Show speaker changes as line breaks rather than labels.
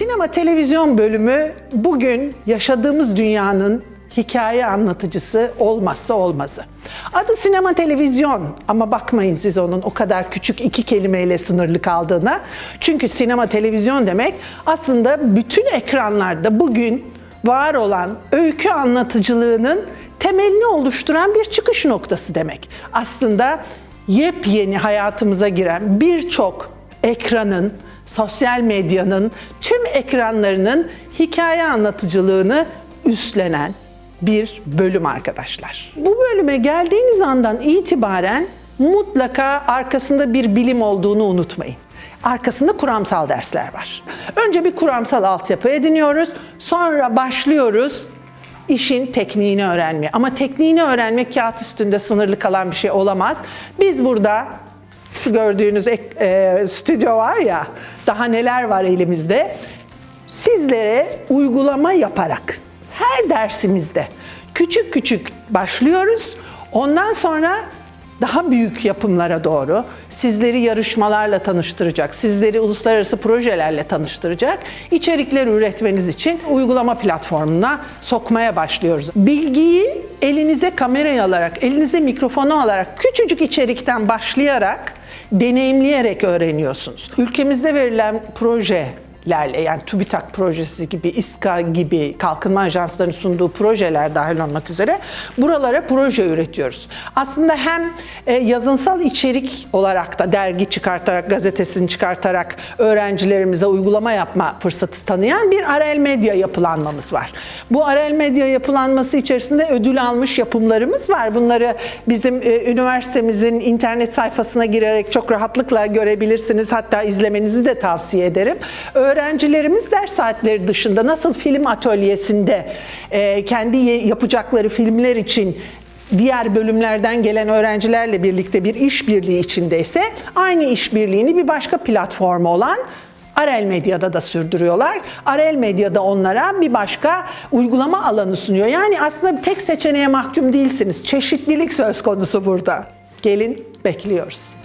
Sinema televizyon bölümü bugün yaşadığımız dünyanın hikaye anlatıcısı olmazsa olmazı. Adı sinema televizyon ama bakmayın siz onun o kadar küçük iki kelimeyle sınırlı kaldığına. Çünkü sinema televizyon demek aslında bütün ekranlarda bugün var olan öykü anlatıcılığının temelini oluşturan bir çıkış noktası demek. Aslında yepyeni hayatımıza giren birçok ekranın, sosyal medyanın, tüm ekranlarının hikaye anlatıcılığını üstlenen bir bölüm arkadaşlar. Bu bölüme geldiğiniz andan itibaren mutlaka arkasında bir bilim olduğunu unutmayın. Arkasında kuramsal dersler var. Önce bir kuramsal altyapı ediniyoruz. Sonra başlıyoruz işin tekniğini öğrenmeye. Ama tekniğini öğrenmek kağıt üstünde sınırlı kalan bir şey olamaz. Biz burada şu gördüğünüz ek- e, stüdyo var ya, daha neler var elimizde. Sizlere uygulama yaparak her dersimizde küçük küçük başlıyoruz. Ondan sonra daha büyük yapımlara doğru sizleri yarışmalarla tanıştıracak, sizleri uluslararası projelerle tanıştıracak içerikler üretmeniz için uygulama platformuna sokmaya başlıyoruz. Bilgiyi elinize kamerayı alarak, elinize mikrofonu alarak küçücük içerikten başlayarak deneyimleyerek öğreniyorsunuz. Ülkemizde verilen proje lerle yani TÜBİTAK projesi gibi, İSKA gibi kalkınma ajanslarının sunduğu projeler dahil olmak üzere buralara proje üretiyoruz. Aslında hem e, yazınsal içerik olarak da dergi çıkartarak, gazetesini çıkartarak öğrencilerimize uygulama yapma fırsatı tanıyan bir Arel Medya yapılanmamız var. Bu Arel Medya yapılanması içerisinde ödül almış yapımlarımız var. Bunları bizim e, üniversitemizin internet sayfasına girerek çok rahatlıkla görebilirsiniz. Hatta izlemenizi de tavsiye ederim. Öğrencilerimiz ders saatleri dışında nasıl film atölyesinde e, kendi yapacakları filmler için diğer bölümlerden gelen öğrencilerle birlikte bir işbirliği içindeyse aynı işbirliğini bir başka platformu olan Arel Medya'da da sürdürüyorlar. Arel Medya'da onlara bir başka uygulama alanı sunuyor. Yani aslında tek seçeneğe mahkum değilsiniz. Çeşitlilik söz konusu burada. Gelin bekliyoruz.